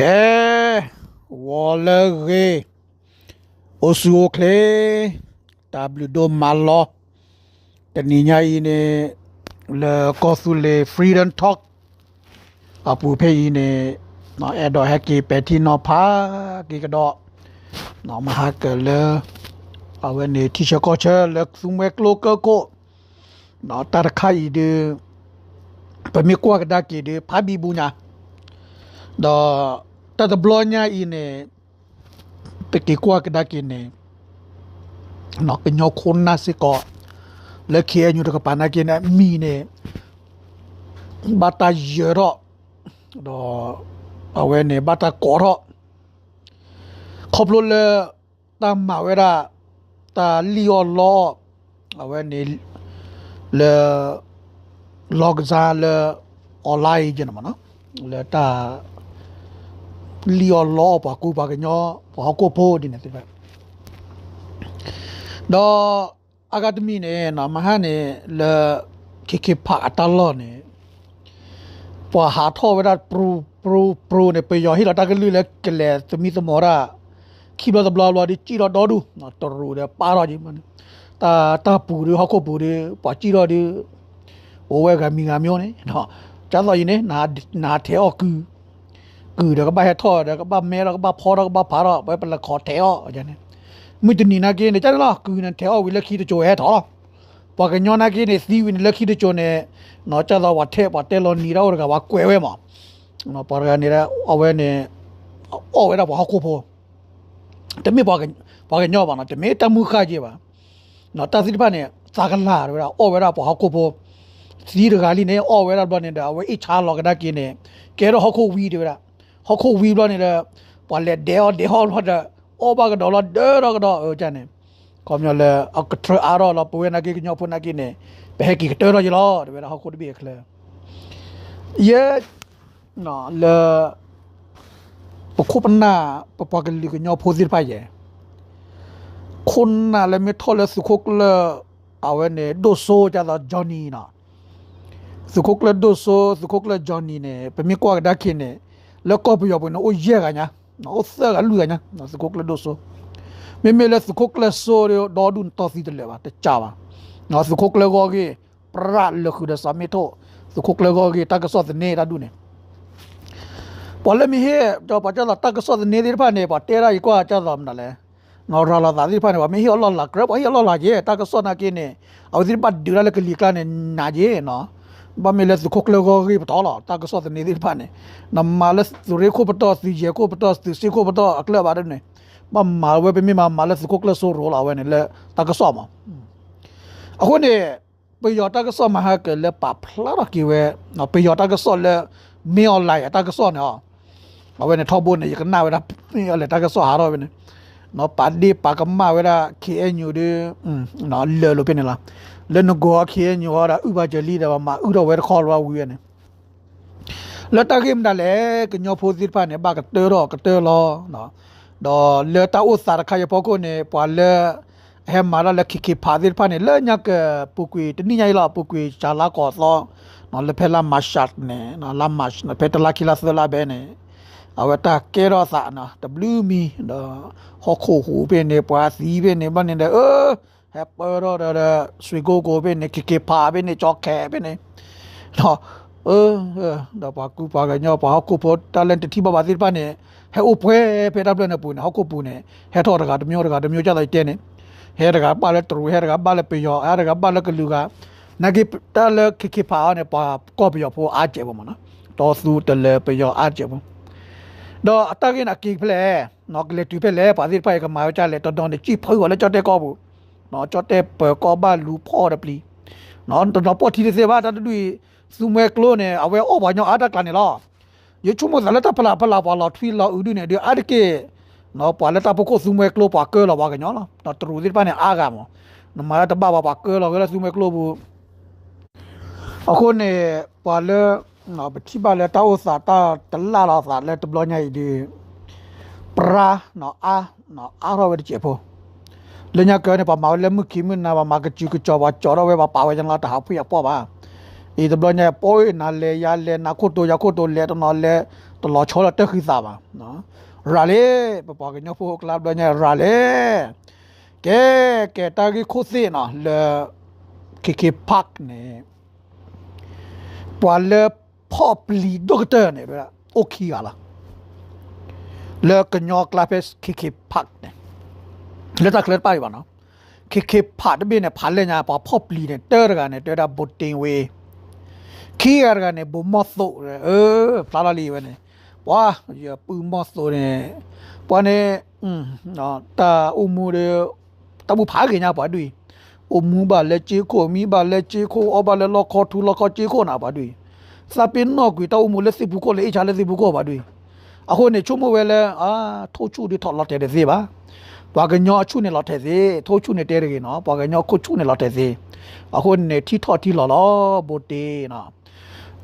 ကဲဝေါ်လရေအိုဆူအိုကလေတဘလူဒိုမာလောတနီညာယီနေလေကောဆူလေ freedom talk အပူဖေးနေနော်အဲ့တော့ဟက်ကီပက်တီနော်ဖာကီကတော့နော်မဟာကလေအဝနေတီချာကောချာလက်စုံဝက်ကလိုကောကိုနော်တရခိုင်ဒီပမေကွာကဒါကီဒီဖာဘီဘူးညာ da ta da blonya ine pe ke kwa ke da ke ne no ke nyo khon na se ko le khe nyu da ka pa na ke na mi ne bata yero do awe ne bata ko ro khop lo le ta ma we ra ta li o lo awe ne le log za le online เลียลอปะกูปากันย่อปะกูโพดินะติแบบดออะคาเดมีเนี่ยนะมหาเนี่ยเละเคเคพะตลอดเนี่ยปะหาท่อเวลาปรูปรูปรูเนี่ยไปย่อให้เราตากันลือแล้วกันแลตมีสมอราคีบเราจตบลาวดิจีเราดอดูนะตรูเนี่ยปาราจิมันตาตาปูดิฮอกูปูดิปะจีเราดิโอเวกามีงามโยเนี่ยนะจ้าตอยนเนี่ยนานาเทอคือ กือแล้วก็บาแฮทอแล้วก็บาเมแล้วก็บาพอแล้วก็บาผาแล้วไปเป็นละครแถวอย่างนี้มึงจะหนีนาเกเนี่ยจ้าล่ะกือนั่นแถววิลคีตโจแฮทอปากย้อนนาเกเนี่ยซีวินลคีตโจเนี่ยนอจ้าเราวัดเทวัดเตลอนนี่เราก็ว่าเกวเวมอนอปากเนี่ยเอาไว้เนี่ยเอาไว้เราพอคูพอแต่ไม่ปากปากย้อนบ้างนะแต่ไม่ตามือข้าเจีบ้างนอตาสิบบ้านเนี่ยสากันลาเวลาเอาไว้เราพอคูพอစီရဂါလီနေအော်ဝဲရဘန်နေတာဝဲအချာလောကဒါကိနေကဲတော့ဟခုဝီတွေလား ဟခုဝီဘလနေတယ်ပါလေဒေဟောဒေဟောဟတ်အောဘာကဒေါ်လာဒေရကတော့အချန်နေကောမြလေအကထအာရောလပွေးနာကိညောဖုနာကိနေဘဲကိကတော်ရလောတဘဲဟခုတဘီခလေယေနော်လေပခုပနာပပကလီကညောဖိုဒီပါယေခွန်နာလေမီထော်လစုခုကလအဝနေဒိုဆိုကြတာဂျော်နီနာစုခုကလဒိုဆိုစုခုကလဂျော်နီနေပမီကွာဒါခိနေ lekopi yopo na oyega nya na osaga luga nya na sikokle doso memele sikokle sorio dodun tosi de lewa te chawa na sikokle gogi pra lekhu de samito sikokle gogi takaso de ne radune pole mi he jo pa jala takaso de ne de pa ne pa tera i kwa cha dam na le နော်ရလာသာဒီဖာနေပါမင်းဟောလော်လာကရဘဟောလော်လာကြီးတက်ကစောနာကင်းနေအဝဒီပတ်ဒူရလကလီကလာနေနာကြီးနော် ဘာမလဲစခုကလောဂရီပတော်လာတာကစောတဲ့နေဒီဖာနေနမလစရေခုပတော်စီဂျေခုပတော်စီခုပတော်အကလဘာရနေမမဝဲပမီမမလစခုကလဆိုရောလာဝဲနေလေတာကစောမအခုနေပေယောတာကစောမဟာကလေပပလာရကီဝဲနော်ပေယောတာကစောလေမေအွန်လိုင်းတာကစောနော်အဝဲနေထောက်ဖို့နေရကနာဝဲတာမေလေတာကစောဟာရောဝဲနေနော်ပါဒီပါကမဝဲတာ KNU ဒီနော်လေလိုပြနေလား လနဂောခေညောရာဥပကြလီဒါမှာဥတော်ဝဲခေါ်လာဝီနေလတကိမဒါလေကညောဖိုစီပါနေဘာကတေရောကတေလောနော်ဒေါ်လေတာဥစာရခါရပကိုနေပွာလေဟဲမာလာလခိခိဖာဒီပါနေလေညကပုကွေတနိညာလာပုကွေချာလာကောသောနော်လေဖဲလာမရှတ်နေနော်လာမရှ်နဖဲတလာကီလာသလာဘဲနေအဝတာကေရောစာနော် W မီနော်ဟောခိုဟူပဲနေပွာစီပဲနေဘာနေတယ်အော် ဟပ်ပေါ်တော့တဲ့ဆွေကိုကိုပဲနေကကေပါပဲနေကြောက်ခဲပဲနေတော့เออတော့ပါကူပါကညောပါကူပေါ် talent တိပါပါတိပါနေဟဲ့ဥပွဲဖေတာပလနေပူနေဟောက်ကိုပူနေဟဲတော့တကတမျိုးတကတမျိုးကြလိုက်တဲနေဟဲတကပါလဲတူဟဲတကပါလဲပေယောအဲတကပါလဲကလူကနဂိတလခိခိပါနေပါကောပယောဖို့အားကျဲပါမနော်တော်စုတလဲပေယောအားကျဲပါတော့အတကိနကိဖလဲနော်ကလေတူဖလဲပါတိပါကမာကြလဲတော်တော်နေကြည့်ဖွေးရလဲကြောက်တဲ့ကောဘူး နော်ကြော့တဲ့ပကောဘာလူဖော်တယ်ပလီနော်တော့ပေါ်တီစေဘာတတူစုမဲကလိုနေအဝဲအော်ဘာညောအာတကလည်းလားယချုမဇလတာပလာပလာပါလာထွီလာဥဒုနေဒီအာဒကေနော်ပါလက်တာပကိုစုမဲကလိုပါကဲလာဘာကညောလားနော်တူဒီပါနေအာဂါမောနမတဘာဘာပါကဲလာကဲစုမဲကလိုဘူးအခုနေပါလေနော်ပတိပါလေတာဥစာတာတလာလာစာလက်တဘလညိုင်ဒီပရာနော်အာနော်အာရဝဲချေဖို့ လညာကနဲ့ပါမောင်လက်မှုခိမနာပါမာကချူကချောပါချောတော့ဝဲပါပါဝဲကြလားတဟာဖွေပေါ်ပါဤတဘလညာပေါ်နာလေရလေနာခုတိုရခုတိုလေတော့လေ တလောချောလာတက်ခိစားပါနော်ရာလေပပကညဖိုကလပ်ဒညာရာလေကဲကဲတာဂီခုစီနော်လေကေကေpak နေပွာလေဖော့ပလီဒေါက်တာနေဗျာโอเคလားလေကညောကလပ်စကေကေ pak နေ လက်တကလက်ပါရပါနော်ခေခေဖတ်ဘင်းနဲ့ဖားလဲညာပါဖော့ပလီနဲ့တဲရကနေတဲတာဘုတ်တင်ဝေးခီရကနေဘုမတ်ဆိုเออဖလာလာလီပဲနေပွာရပူမတ်ဆိုနေပွာနေอืมနော်တာအုံမူရတဘူဖားကညာပါတွေ့အုံမူပါလက်ချေခိုမီပါလက်ချေခိုအဘလက်လောခေါ်ထူလောခေါ်ချေခိုနာပါတွေ့စပင်းနော်ကွေတောအုံမူလက်စစ်ဘူးကိုလေအချာလက်စစ်ဘူးကိုပါတွေ့အခုနေချုံမဝဲလဲအာထိုးချူဒီထော်လောက်တဲ့သေးပါ ပွာကညောအချုနေလောက်တဲ့စေထိုးချုနေတဲရကေနော်ပွာကညောခုချုနေလောက်တဲ့စေအခုနေထီထော့ထီလော်လောဘိုတေနော်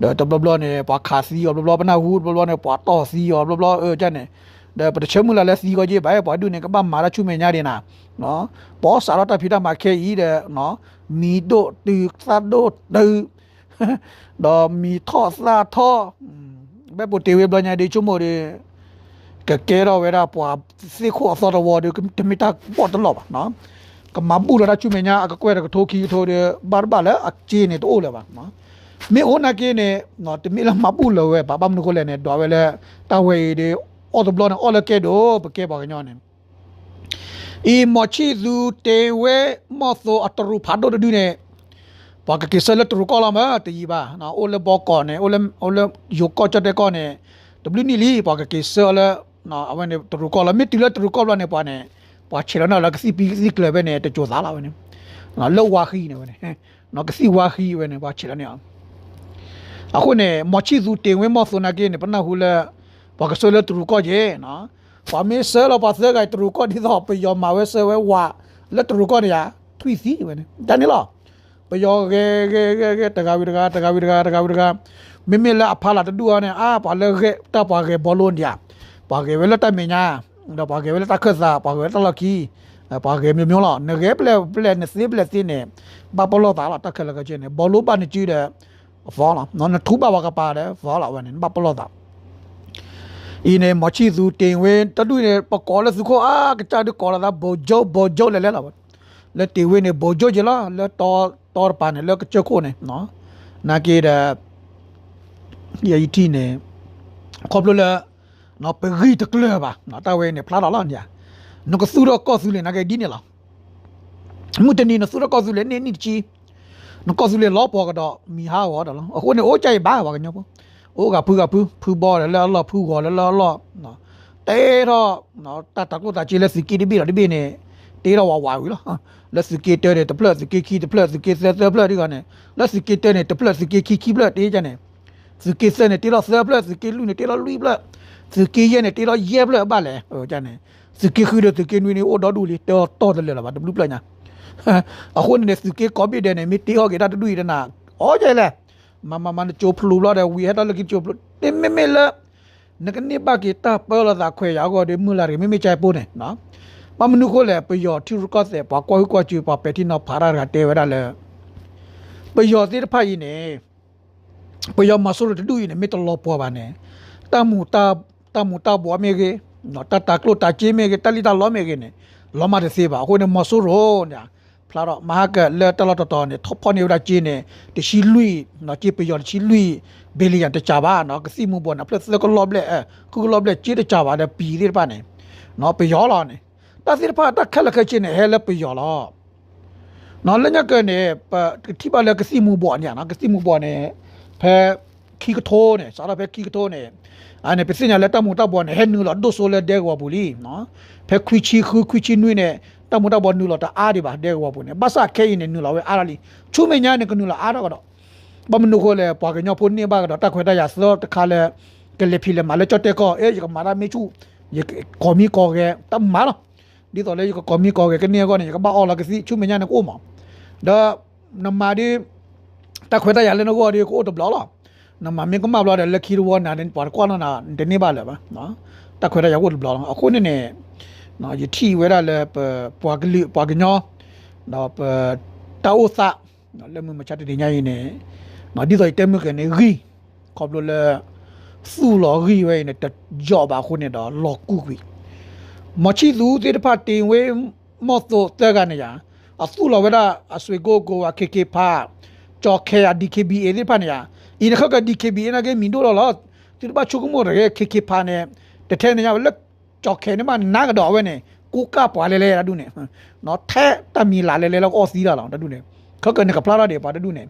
ဒါတဘလဘလနေပွာခါစီရောဘလဘလပနာဟူဘလဘလနေပွာတော့စီရောဘလဘလเออကြက်နေဒါပတချမူလာလက်စီကိုကြီးဘဲပွာဒုနေကပမာရချုမေညာဒီနာနော်ပေါ်စာရတာဖိတာမခဲဤတဲ့နော်မီဒိုတူသတ်ဒိုတူဒေါ်မီထော့စာထော့ဘဲပိုတေဝဘလညာဒီချုမိုဒီ ကကဲတော့ဝဲတာပွာစီခိုအစောတော်ဝါဒီတမီတာပေါ်တလောပါနော်ကမဘူလာချုမေညာအကကွဲကထိုခီထိုဒီဘာဘာလာအချီနေတော့လေပါနော်မေဟိုနာကေနေနော်တမီလာမပူလောဝဲဘာဘာမနကိုလည်းနေတော့ဝဲလဲတဝဲဒီအော်ဒဘလနအော်လကေဒိုပကေပါကညောနေအီမချီဇူတေဝဲမောသောအတရူဖာဒိုဒူနေပါကကေဆလတရူကောလာမတီပါနော်အိုလဘောကောနေအိုလအိုလယိုကောချတဲ့ကောနေ W နီလီပါကကေဆလနော်အဝနေတရူကောလာမီတီလတရူကောလာနေပါနေပါချေရနာလကစီပီစီကလဘနေတကြိုသားလာဝနေနော်လောဝါခီနေဝနေနော်ကစီဝါခီဝနေပါချေရနေအခုနေမချီဇူတေဝဲမောဆိုနာကေနေပနာဟူလာဘာကဆိုလတူကောဂျေနော်ဖာမီဆဲလပါဆဲကတူကောဒီတော့ပယောမာဝဲဆဲဝဲဝါလက်တူကောနေရထွီစီဝဲနေတန်နီလားပယောဂေဂေဂေဂေတကဝိတကတကဝိတကတကဝိတကမိမိလာအဖလာတူအနေအာပါလေဂေတပါဂေဘောလုံးဒီယာပါဂေဝဲလက်တမညာ bagewele ta menya da bagewele ta khaza bagewele ta laki bagem myo la ne ge ple ple ne se ple se ne ba polo ta la ta khala ga che ne bolo ba ne chi de va la no na thu ba ba ka pa de va la wa ne ba polo ta อีเนี่ยมอชีซูเต็งเวนตะดุเนี่ยปะกอละสุขอากะจาดิกอละดาโบโจโบโจละละละละเตเวเนี่ยโบโจจิละละตอตอปาเนี่ยละกะจโคเนี่ยเนาะนาเกดะยาอีทีเนี่ยครบละ နော်ပဂီတကလပါနော်တဝဲနေဖလာလာညာနကဆူရကောဆူလေနာကေဒီနေလားမူတနီနဆူရကောဆူလေနေနီချီနကောဆူလေလောပေါ်ကတော့မီဟာဝါတော့အခုနေအိုးကြိုက်ပါပါကညောပေါ့အိုးကဖူးကဖူးဖူးဘောလဲလောဖူးကောလဲလောလောနော်တဲတော့နော်တတကုတာချီလဲစီကီဒီဘီရဒီဘီနေတေးတော့ဝါဝါဝီလားလက်စကေတဲတဲ့တပလက်စကေခီတပလက်စကေဆဲဆဲပလက်ဒီကနေလက်စကေတဲနဲ့တပလက်စကေခီခီပလက်တေးကြနေစကေဆဲနဲ့တေးတော့ဆဲပလက်စကေလူနဲ့တေးတော့လူပလက် စကေရဲနဲ့တေးတော့ရဲပလက်ပါလေဟိုကြနေစကေခီတဲ့စကေနွေနေအိုတော်ဒူလီတော်တော်တယ်လားဗာဒဘလူပလက်ညာအခုနေစကေကော်ပီတဲ့နဲ့မီတေးဟောကေတာတူရနာအော်ကြလေမမမနချိုဖလူလာတဲ့ဝီဟက်တာလကီချိုဖလူတင်မေမေလာနကနေပါကေတာပေါ်လာခွေရောက်တော့ဒီမူလာရီမေမေချိုင်ပိုးနေနော်ပမနုခိုလေပယောထီရကော့စေဘာကွာကွာချူပါပက်တီနောဖာရာရတေဝရလေပယောတိတဖိုင်နေပယောမဆိုရတူနေမီတလောပေါ်ပါနေတမူတာ တမူတာဘောမေကေနော်တတကလိုတာချေမေကေတလီတာလောမေကေနေလောမတဲ့စေပါအခုနေမဆိုရောညာဖလာတော့မဟာကလေတလတော်တော်နေထောက်ဖော်နေရချင်းနေတရှိလွီနော်ချေပယောချီလွီဘီလီယန်တချပါနော်ကစီမူဘောနော်ပလက်စကလောဘလေကုကလောဘလေချီတချပါတဲ့ပီရပါနေနော်ပယောလာနေတာစီဖာတာခက်လက်ခက်ချင်းနဲ့ဟဲလက်ပြရောလားနော်လည်းညကနေပတိပါလကစီမူဘောညာနော်ကစီမူဘောနဲ့ဖဲခီကထိုးနဲ့စားရဖဲခီကထိုးနဲ့ အဲ့နဲ့ပစညာလက်တမှုတဘောနဲ့ဟဲနူလာဒိုဆိုလက်ဒဲကွာဘူးလီနော်ဖဲခွီချီခူခွီချီနွေနဲ့တမှုတဘောနူလာတအားဒီပါဒဲကွာဘူးနဲ့ဘာစာခဲရင်နူလာဝဲအားရလီချူမညာနဲ့ကနူလာအားတော့တော့ဘာမနုခိုလေပွားကညောဖုန်နေပါကတော့တခွဲတရစောတခါလေကလေဖီလေမလေချတ်တဲ့ကောအေးကမာရာမေချူယေကောမီကောကဲတမ်မာလားဒီတော့လေကကောမီကောကကနေကောနေကဘာအော်လာကစီချုမညာနကိုမဒါနမဒီတခွေတရလည်းနကိုဒီကိုတဘလာလာ နမမင်းကမဘလာတဲ့လက်ခီရောနာတဲ့ပါကွာနာတဲ့နေပါလေပါနော်တခွေတရကိုတဘလာအခုနေနေနော်ယတီဝဲရလေပွားကလီပွားကညောတော့တောက်စာနော်လည်းမချတ်တဲ့ညရင်နေနော်ဒီတော့တဲမကနေရီခေါပလိုလေစုလောရီဝဲနဲ့တကြောပါခုနဲ့တော့လောကူကွီမချီသူတေတဖတ်တင်ဝဲမော့တော့တဲ့ကနေရအစုလောဝဲတာအဆွေကိုကိုဝကေကေဖာကြောခဲအဒီကေဘီအေဒီဖာနေရ ဤနခကဒီကေဘီနာကေမင်ဒိုလောတိတပါချုကမောရဲကေကေဖာနဲ့တထဲနေရလက်ကြောခဲနေမနာကတော့ဝဲနေကိုကပွားလဲလဲရဒုနေနော်ထဲတမီလာလဲလဲလောက်အော်စီးလာလောင်တဒုနေခကနေကပလာရတဲ့ပါတဒုနေ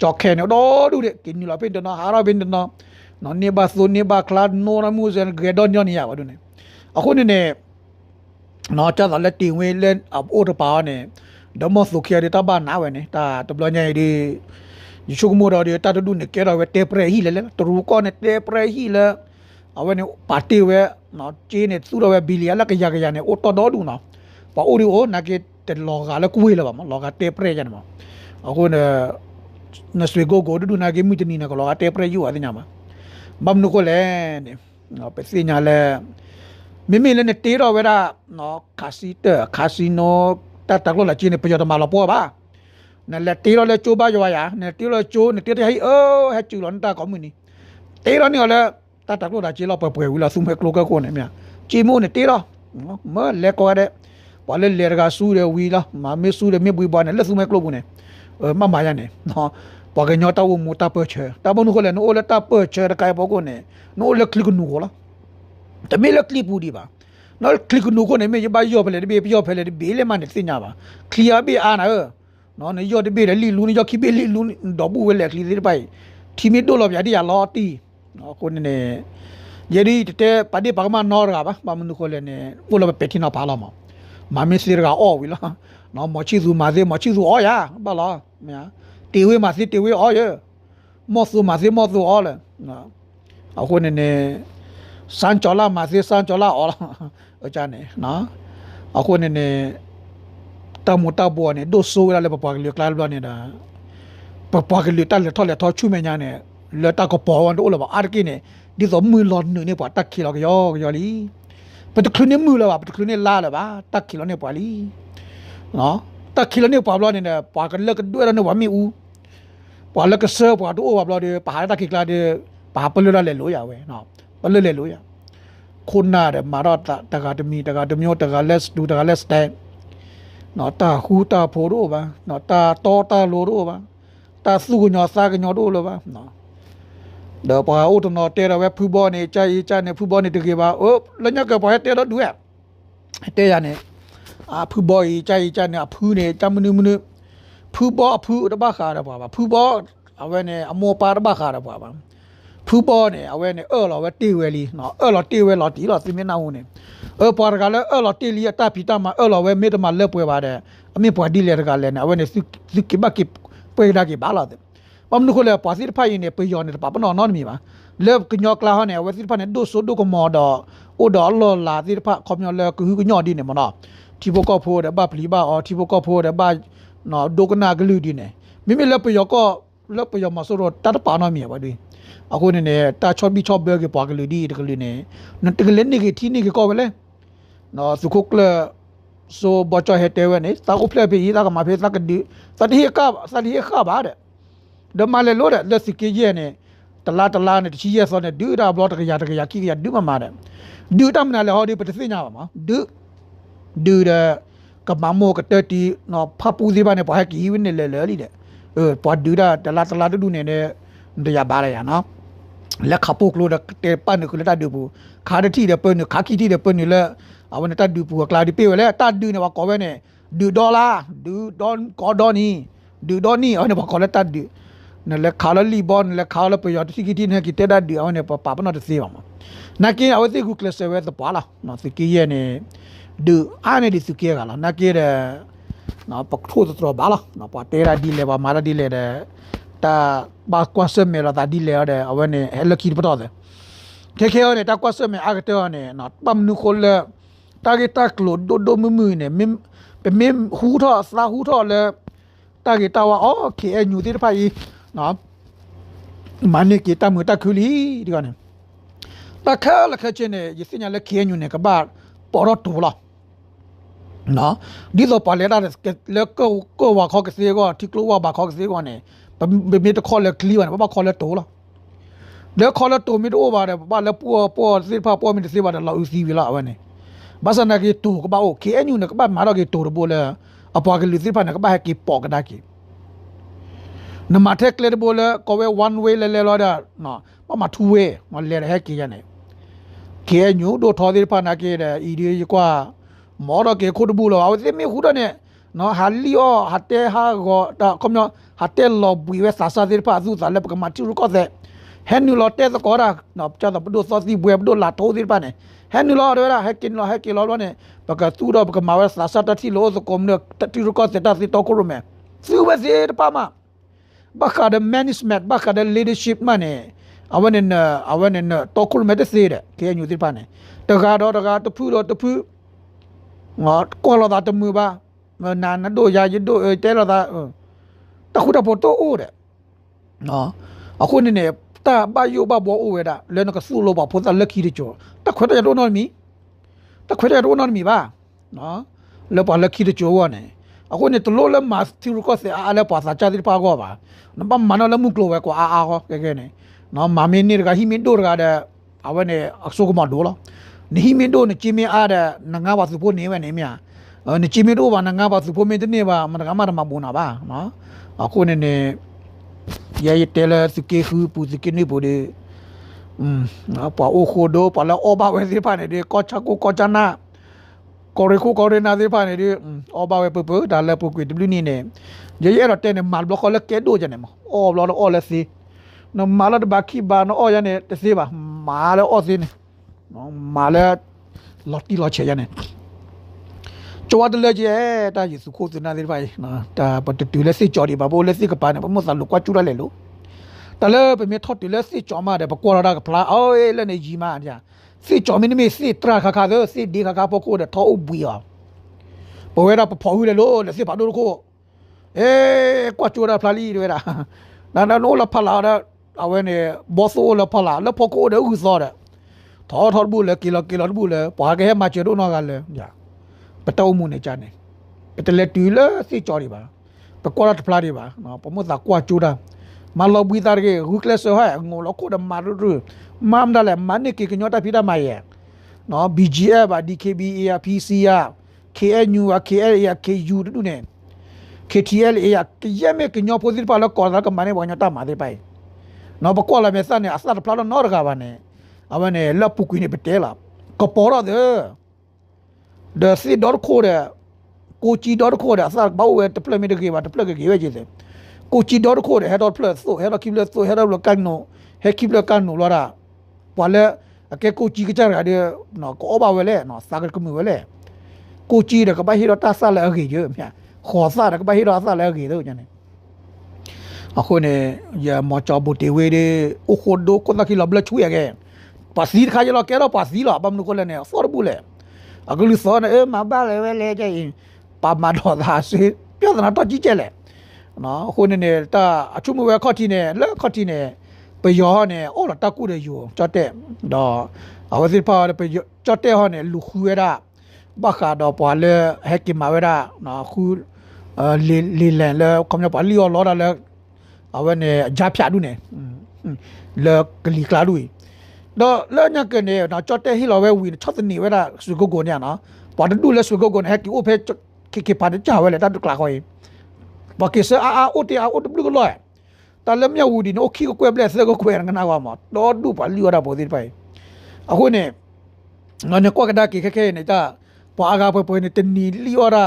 ကြောခဲနေတော့ဒုတဲ့กินလာပင်တနာဟာရပင်တနာနော်နေပါဆိုနေပါကလာနိုရမှုဇန်ဂရဒွန်ညောနေရပါဒုနေအခုနေနေနော်ကြတော့လက်တင်ဝဲလက်အိုတပါနေဒမောဆုခရတဲ့ တဘာနာဝဲနေတာတဘလညိုင်ဒီယရှုကမိုတော်ဒီတတဒုနေကဲတော့ဝဲတေပရဟီလဲလဲတရူကောနေတေပရဟီလဲအဝဲနေပါတီဝဲနော်ဂျင်းနေသူ့တော့ဝဲဘီလီယလကရကရနေအိုတော်တော်ဒူနော်ပါအိုဒီအိုနာကေတလောကလည်းကွေးလာပါမလောကတေပရကြနေမှာအခုနေနဆွေကိုကိုဒူနာကေမိတနီနကလောကတေပရယူအတဲ့ညမှာဘမ်နုကိုလဲ နေနော်ပစီညာလဲမိမိလည်းနေတေတော့ဝဲတာနော်ခါစီတခါစီနိုတတ်တကလို့လာချင်းနေပြရတမလာပေါ်ပါနဲ့လက်တေတော့လဲချိုးပါရွာရနဲ့တေတော့ချိုးနဲ့တေတဲ့ဟိအိုးဟဲကျူလွန်တာကောင်းမနီတေတော့နေလဲတတ်တကလို့လာချင်းတော့ပွဲပွဲဝီလာဆုမဲကလောကကိုနေမြချီမိုးနဲ့တေတော့မလဲကောတဲ့ဘာလဲလေကဆူရဝီလာမမေဆူရမြေပွေးပါနဲ့လက်ဆုမဲကလောကိုနေမမရနေနော်ဘာကညောတာဝမူတာပချေတာဘနုခလဲနိုလတာပချေရကိုင်ဘောကိုနေနိုလကလစ်နူကိုလားတမေလကလစ်ပူဒီပါနော်ကလစ်နူကိုနေမေဘာယောဖလေ ဒီဘေယောဖလေဒီဘေလေမန်တင်ညာပါခလီယာဘေအာနာနော်နေယောဒီဘေလီလူနီယောခိဘေလီလူတော့ဘူးဝဲလေကလီဒီပိုင်ထီမီတိုလောဗျာဒီယာလောတီနော်ကိုနေနေယေဒီတဲပဒီပါကမနော်ရပါဘာမနုခလဲနေပိုလပက်တီနာပါလာမမမေစီရကအော်ဝီလာနော်မချီစုမာစေမချီစုအော်ရဘာလားမြာတီဝေးမှာစီတီဝေးအော်ရမော့စုမှာစီမော့စုအော်လဲနော်အခုနေနေစန်ချောလာမှာစီစန်ချောလာအော်လာအကြနေနော်အခုနေနေ တမတဘောနေဒိုဆိုရလဲပပကလကလာဘနေတာပပကလတက်လက်ထော်လက်ထော်ချူမညာနေလက်တကပေါ်ဝန်တို့လပါအာကိနေဒီတော့မူလွန်နေပါတက်ခီလောကယောယောလီပတခလနေမူလာပါပတခလနေလာလာပါတက်ခီလောနေပါလီနော်တက်ခီလောနေပါဘလောနေပါကလကတွေ့ရနေဝမီဦးပွာလကဆာပွာတို့ဝဘလောဒီပါတက်ခီကလာဒီပါပလလလေလို့ရဝဲနော်ပလလေလို့ရခုနာတဲ့မာရတတကတမီတကတမျိုးတကလက်ဒူတကလက်စတန် နော်တာဟူတာဖိုတို့ပါနော်တာတောတာလိုတို့ပါတာစုကညောစာကညောတို့လိုပါနော်တော့ပါဦးတော့တဲရဝဲဖူဘောနေကြိုက်ကြနေဖူဘောနေတကယ်ပါအိုးလညကပါတဲတော့ဒူရတဲရနေအာဖူဘောကြီးကြိုက်ကြနေဖူးနေကြမနုမနုဖူဘောအဖူတဘခါရပါပါဖူဘောအဝဲနေအမောပါတဘခါရပါပါဖူဘောနေအဝဲနေအော်လောဝဲတေဝဲလီနော်အော်လောတေဝဲလောတီလောစီမနာဝင်နေ အော်ပါရကလည်းအော်လောတေလီတာပီတာမအော်လောဝဲမေတမလက်ပွဲပါတယ်အမေပွားဒီလေရကလည်းနေအဝဲနေစုစုကိဘကိပွဲဒါကိဘာလာတဲ့ပမနုခလေပါစီဖိုင်နေပယောနေပါပနော်နော်မီပါလေကညောကလာဟနေဝစီဖာနေဒိုဆိုဒိုကမော်ဒအိုဒေါ်လောလာစီဖာခေါမျောလေကဟူကညောဒီနေမနော်တီဘကောဖိုးတဲ့ဘပလီဘာအော်တီဘကောဖိုးတဲ့ဘာနော်ဒိုကနာဂလူဒီနေမိမိလက်ပယောကောလက်ပယောမဆိုတော့တတ်ပါနော်မီပါဒီအခုနေနေတာချော့ဘီချော့ဘဲကပွားကလူဒီတကလူနေနတကလည်းနေကတီနေကကောပဲလေ နော်စုခုကလဆိုဘချဟဲတဲဝနေတာကိုဖလက်ပြီးတာကမဖေးတာကဒီသတိကသတိကပါတဲ့ဒမလေလို့တဲ့လက်စကီရဲ့နေတလားတလားနဲ့တချီရဲ့စောနဲ့ဒူတာဘလော့တကရတကရခိရဒူမမာတဲ့ဒူတမနာလေဟောဒီပတသိညာပါမဒူဒူတဲ့ကမမောကတတီနော်ဖပူစီပါနဲ့ဘာကီဝင်းနေလေလေလီတဲ့เออပွားဒူတာတလားတလားတူနေနဲ့တရားပါရရနော်လက်ခပုတ်လို့တဲ့ပန်ကလတဒူဘူးခါတတိတဲ့ပန်ခါကီတီတဲ့ပန်နေလေ အဝန်တဒူဘူးကလာဒီပေးဝဲလေတဒူနေပါကောပဲနဲ့ဒူဒေါ်လာဒူဒွန်ကောဒေါ်နီဒူဒေါ်နီအဝန်ပါကောလက်တဒူနလက်ခါလလီဘောနလက်ခါလပယောတိကီတီနေကီတက်ဒဒီအဝန်ပပပနတစေပါမနကင်းအဝတိကုကလစဝဲတပါလာနော်စကီရဲ့နေဒူအာနေဒီစကီကလာနကီရနော်ပကထိုးတတော်ပါလာနော်ပတေရာဒီလေပါမာရာဒီလေတဲ့တာဘာကွာစမေလာတာဒီလေရတဲ့အဝန်နေဟဲလကီပတော်တဲ့ခဲခဲရနေတာကွာစမေအာက တေရနေနော်ပမ်နုခိုလတာဂီတာကလိုဒိုဒိုမမူနေမင်းမင်းဟူထောစလာဟူထောလေတာဂီတာဝါအော်ကေအညူတိတဖိုင်နော်မနိကေတမတခုလီဒီကနေ့တခါလခချင်းနေရစညာလက်ခဲညွနေကဘာပေါ်တော့တူလားနော်ဒီတော့ပါလေတာလက်ကိုကိုဝါခေါကစီကောတီကလိုဝါဘာခေါကစီကောနေဘမေတခေါ်လက်ကလီဝါဘာခေါ်လက်တူလား le khola to mi do ba de ba le po po si pa po mi si ba de la u si vi la wa ne ba sa na ki tu ko ba o ki enu ne ko ba ma ro ki tu bo le a pa ki lu si pa na ko ba ha ki po ka da ki na ma tek le bo le ko we one way le le lo da no ba ma two way ma le ha ki ya ne ki enu do tho di pa na ki de i di kwa mo ro ki ko du bu lo a si mi hu da ne နော်ဟာလီယောဟာတဲဟာကိုတာကွန်ယောဟာတဲလောဘွေဝဲဆာဆာဒီပါဇူဇာလက်ပကမတီရကောတဲ့ဟန်နူလောတဲသကောရာနော်ချာတော့ဘဒို စောစီဘွေဘဒိုလာတိုးဒီပါနေဟန်နူလောရဟက်ကင်လောဟက်ကီလောလောနေပကသူတော့ပကမဝဲဆာဆာတတီလောစကွန်နောတတီရကောတဲ့တစီတော့ကိုရမဲစီဝဲစီတပါမဘခါဒမန်နစ်မက်ဘခါဒလီဒရှစ်မနေအဝန်နအဝန်နတော့ကိုရမဲတဲ့စီတဲ့ကေညူဒီပါနေတကားတော့တကားတဖူးတော့တဖူးငါကောလာတာတမှုပါနာနဒိုယာဂျီဒိုတဲလာတာတခုတပေါ်တော့အိုးတဲ့နော်အခုနေနေ တာဘာယိုဘာဘောအိုဝဲတာလဲနကဆူလိုဘာဖို့တာလက်ခီရကျော်တခွတဲ့တော့နော်မီတခွတဲ့တော့နော်မီပါနော်လဲပါလက်ခီရကျော်ဝနဲ့အခုနေတလို့လဲမတ်တီရကောစေအားလဲပါစာချာဒီပါကောပါနမမနလမှုကလိုဝဲကွာအားအားကောကဲကဲနေနော်မမင်းနေကဟီမင်းတို့ကတဲ့အဝနဲ့အဆုကမဒိုလားနေဟီမင်းတို့နေချီမင်းအားတဲ့ငါးပါစုဖို့နေဝဲနေမြာနေချီမီတို့ဘာငါဘာစုဖို့မင်းတနေပါမနကမရမဘူးနာပါနော်အခုနေနေ ရရတဲလစကေခူပူစကေနေပိုဒီอืมအပါအိုခိုဒိုပါလာအောဘာဝဲစီပါနေဒီကောချာကိုကောချာနာကိုရီကိုကိုရီနာစီပါနေဒီအောဘာဝဲပပဒါလည်းပုကွေဒဘလူနီနေရရတော့တဲနေမာဘလခေါ်လက်ကဲဒိုဂျနေမအောဘလောအောလက်စီနော်မာလာဒဘခီဘာနော်အောရနေတစီပါမာလာအောစီနေနော်မာလာလော်တီလော်ချေရနေ จวดเลยเจตายิสุโคสนาเดไปนะตาปตตุเลสิจอดีบาโบเลสิกปานะปมสลุกว่าจุระเลยลูตะเลไปเมทอดตุเลสิจอมาเดปกวราดาพลาโอ้ยเลne ji ma ja สิจอมินเมสิตราคาคาเดสิดีคาคาปโคเดทออุบุยอ่ะปเวราปพอหุเลโลเลสิปาโดโคเอ้กว่าจุระพลาลีด้วยล่ะนานาโนละพลาดาเอาเวเนี่ยบอสโอละพลาแล้วพอโคเดอุซอเดทอทอบุเลกิโลกิโลบุเลปาเกเฮมาเจโดนอกันเลยจ้ะ ပတောမှုနေကြနေပတလက်တူလစီချော်ဒီပါပကောရတ်ဖလာဒီပါနော်ပမသာကွာချူတာမလောဘီတာကေဟုကလဆဟဲငိုလကိုဒမာရူမမ်ဒါလေမနိကေကညောတာဖိတာမရဲ့နော် BGF ပါ DKB ရ PC ရ KNU ရ KL ရ KU တူနေ KTL ရကရမေကညောပိုစီပါလကောလာကမနေဘောညတာမာဒေပိုင်နော်ပကောလာမေစနေအစတ်ဖလာနော်ရကပါနေအဝနေလပုကွီနေပတဲလာကပေါ်ရတဲ့ the si dor khore kochi dor khore asa bau we te pleme de ge ba te plege ge we je se kochi dor khore head or plus so head or kibla so head or kan no he kibla kan no lora wala ake kochi ke char ga de no ko ba we le no sa ga ku mu we le kochi de ka ba hi ro ta sa la ge je mya ခေါ်စားတယ်ကဘာဟီရာစားလဲကြီးတော့ညနေအခုနေရမချဘူတီဝေးတဲ့အခုဒိုကိုတကီလဘလချူရခဲ့ပါစီခါကြလောကဲတော့ပါစီလာဘမ်နုကိုလည်းနေဆော်ဘူးလေ အခုလူစောနေမပါလေပဲလေကြရင်ပါမတော်သာစီပြဿနာတော့ကြီးကျက်လေနော်ခုနေနေတာအချုံမဝဲခေါတိနေလက်ခေါတိနေပယောနေအော်လာတကူရယူကြတဲ့တော့အဝစီပါပယောကြတဲ့ဟောနေလူခူရတာဘခါတော့ပွာလေဟက်ကီမဝဲတာနော်ခူလီလီလန်လေကမ္ဘာပါလီယောလောတာလေအဝနေဂျာဖြာဒူနေလေကလီကလာဒူ တော့လောညကနေတော့ကြော့တဲ့ဟီလောဝဲဝီချတ်နေဝဲတာဆွေကိုကိုညနော်ပါတတူလဲဆွေကိုကိုဟက်ကိအိုဖေခိခိပါတချဝဲလေတတ်ကလာခေါ်ဘာကိစအာအာအိုတီအာအိုတဘလူကလောတလမြဝူဒီနိုခိကိုကွဲပလက်စကိုကွဲငနာဝါမတော့ဒူပါလီဝတာပိုဒီပိုင်အခုနေငါနေကွက်ကဒါကိခခဲနေတာပွားကားပွဲပွဲနေတနီလီဝတာ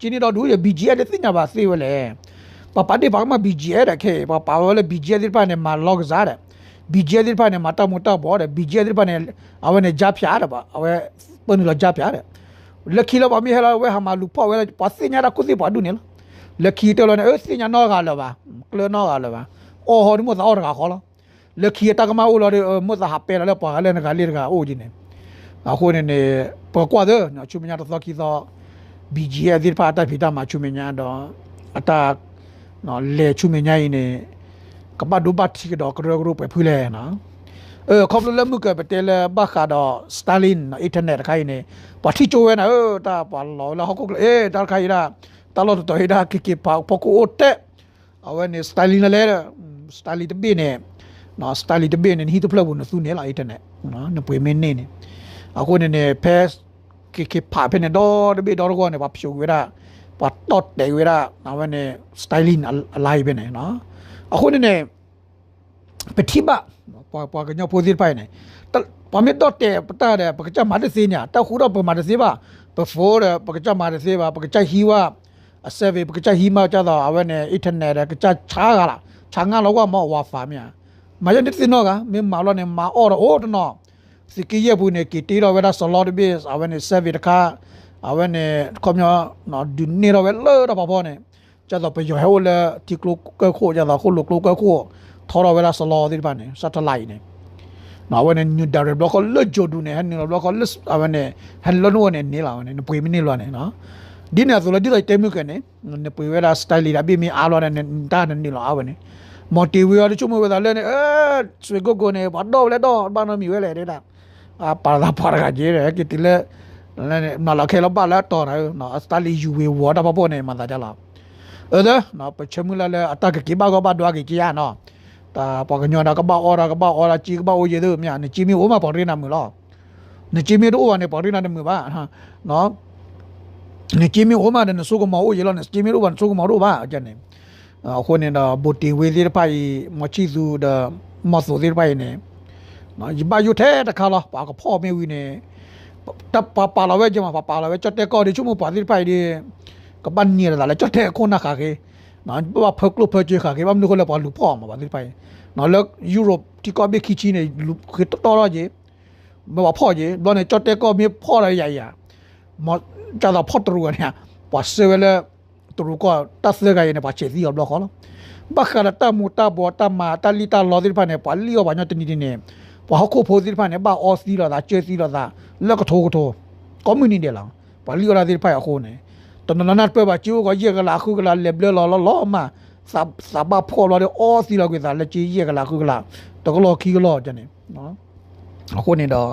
ကျင်းတော့ဒူရ BGA တဲ့သိညာပါစေဝဲလေပပတိဘာမ BGA တဲ့ခဲပပါဝဲလေ BGA ဒီပါနေမှာ log စားတယ် BJ ဒီဖာနေမတာမတာဘောတယ် BJ ဒီဖာနေအဝနေကြပြားတယ်ပါအဝဲပနလကြပြားတယ်လက်ခီလောပါမီဟလာဝဲဟာမလူပေါ့ဝဲပါစညာရကုစီပါဒုနေလက်ခီတယ်လို့နေစညာနော် ကလောပါကလနော်ကလောပါအော်ဟောဒီမသောရကခေါ်လားလက်ခီတကမအိုလောမသဟာပဲလဲပါလဲနကလေးကအိုဂျင်းနေအခုနေနေပေါ်ကွာတဲ့ချူမညာတော့ခီသော BJ ဒီဖာတာဖီတာမချူမညာတော့အတာနော်လေချူမညာရင်နေကပတ်ဒုပတ်တီတော့ကရဂရုပဲဖူးလဲနော်เออคอมลมุกไปเตลบักคาดอสตาลินอินเทอร์เน็ตใครเนี่ยปะที่โจเวนะเออตาปะลอแล้วเขาก็เออตาใครนะตลอดตัวเฮดากิกิปาพอกูโอเตเอาไว้เนี่ยสตาลินแล้วสตาลินตบีเนี่ย နော်စတိုင်လီတပင်းနေဟီတဖလဘူးနသူနေလာအစ်တဲ့နော်နပွေမင်းနေနေအခုနေနေဖက်ကိကိဖာဖနေတော့တပင်းတော့ကောနေပါဖြူဝဲတာပတ်တော့တယ်ဝဲတာနော်ဝဲနေစတိုင်လီအလိုက်ပဲနေနော် အခုနေနေပတိပါပွာပွာကညပိုစီပိုင်နေတပမစ်တော့တယ်ပတာတယ်ပကကြမာတစီညာတောက်ခုတော့ပမာတစီပါ before ပကကြမာတစီပါပကကြဟီဝါအစဗေပကကြဟီမာကြတော့အဝဲနေ internet ကကြချားကလားချာငါလောကမောဝါဖာမြာမယနေ့တင်တော့ကမင်းမာလောနေမာအော်အိုတနော်စကီရဘူးနေကီတီတော့ဝဲတာဆလော်ဒဘစ်အဝဲနေစဗေတခါအဝဲနေကွန်မျောနော်ဒူနေတော့ဝဲလောတော့ပါပေါ်နေ ကြတော့ပယောဟဲဝလာတီကလုကခိုကြတော့ခုလုကလုကခိုထော်တော့ဝဲတာဆလော်ဒီပါနေ satellite နေနော်ဝဲနေ new direct block လွတ်ကြဒူနေဟန်နေ block လွတ်အဝဲနေဟန်လောနိုနေနေလာနေပွေမနေလောနေနော်ဒီနေဆိုလို့ဒီလိုက်တဲမြကနေနေပွေဝဲတာ style လေးဒါပြမင်းအားလောနေတာနေလောအဝဲနေ motivate ရချုံမဝဲတာလဲနေအဲဆွေကိုကိုနေဘာတော့လဲတော့ဘာနမီဝဲလေတဲ့တာအာပါလာပါရကကြီးရကတိလဲလဲနော်လာခဲလပါလာတော့နော်အစတလီယူဝေဝါတာပေါ်နေမှာတာကြလား အဲ့ဒါနော်ပချမလာလဲအတကကိဘာကဘာဒွားကကြီးရနော်တာပကညောနာကဘာအော်ရာကဘာအော်ရာကြီးကဘာအိုရေတို့မြနေကြီးမီအိုမပေါ်ရနာမလို့နေကြီးမီတို့ဝါနေပေါ်ရနာတယ်မပါဟာနော်နေကြီးမီအိုမတဲ့ဆုကမောအိုရေလို့နေကြီးမီတို့ဘာဆုကမောတို့ပါအကျနေအခုနေတာဘိုတီဝေးလေးပိုင်မချီစုဒမဆိုလေးပိုင်နေနော်ဒီဘာယူထဲတခါလားပါကဖော်မေဝီနေတပ်ပါပါလာဝဲကြမှာပါပါလာဝဲချက်တဲ့ကောဒီချုံမပါဒီပိုင်ဒီ ကပန်နီရလာလဲချက်ထဲခုနာခါကေနော်ဘာဖောက်ကလဖချေခါကေဘာမနုခလပါလူဖောမှာပါဒီပိုင်နော်လက်ယူရိုပတီကဘေခီချီနေလူခေတတော်ရကြီးဘာဖောကြီးလောနေချက်ထဲကောမြေဖောရရရမကြာတော့ဖောတရူကနေပါစဝဲလဲတရူကတတ်စကရနေပါချေစီရဘလခေါ်လားဘခရတမူတဘောတမာတလီတလောဒီဖာနေပါလီယောဘာညတနီဒီနေဘာခုဖိုဒီဖာနေဘာအော်စီလောတာချေစီလောတာလက်ကထိုးကထိုးကောမြူနီတယ်လားပါလီယောလာဒီဖာအခုနေ ba ko pho dir pha ne ba o si la da che si la da la ko tho ko tho community de la ba li la dir pha ya ko ne to na na pe ba chi ko ye ga la khu ga la le ble lo lo lo ma sa sa ba pho lo de o si la ko da le chi ye ga la khu ga la to ko lo ki ga lo ja ne no အခုနေတော့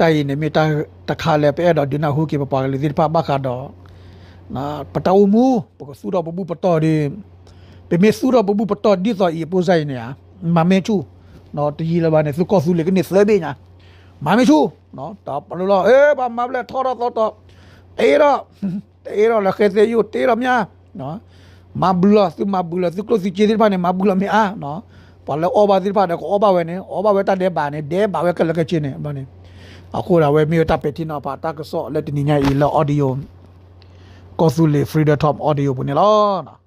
တိုင်နေမိတာတခါလဲပဲတော့ဒီနာဟုကေပပါလေဒီပါဘခါတော့နာပတောမူပကဆူတော့ဘဘူးပတော်ဒီပေမေဆူတော့ဘဘူးပတော်ဒီဆိုဤပိုဆိုင်နေရမမေချူနော်တကြီးလည်းပါနေစုကောစုလေကနေဆွဲပေးညာမမေချူနော်တော့ဘလို့လို့အေးဘာမဘလက်ထော်တော့တော့အေးတော့အေး တော့လက်ခဲသေးယူတေးတော့မြာနော်မဘလစုမဘလစုကလို့စီချေဒီပါနေမဘလမေအာနော်ပါလေအော်ဘာဒီပါနေကိုအော်ဘာဝဲနေအော်ဘာဝဲတတဲ့ပါနေဒဲဘာဝဲကလကချင်းနေဘာနေအခုလာဝဲမြေတပ်ပတိနော်ပါတာကဆော့လက်တနိညာဤလောအော်ဒီယိုကောစုလေ freedom top audio ဘုန်လောနော်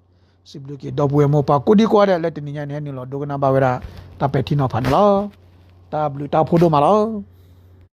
စီဘလူကေတော့ဘွေမောပါကိုဒီကွာတဲ့လက်တနိညာနေနေလောဒုကနာပါဝဲတာတာပတိနော်ဖန်လောတာဘလူတာဖိုဒိုမလော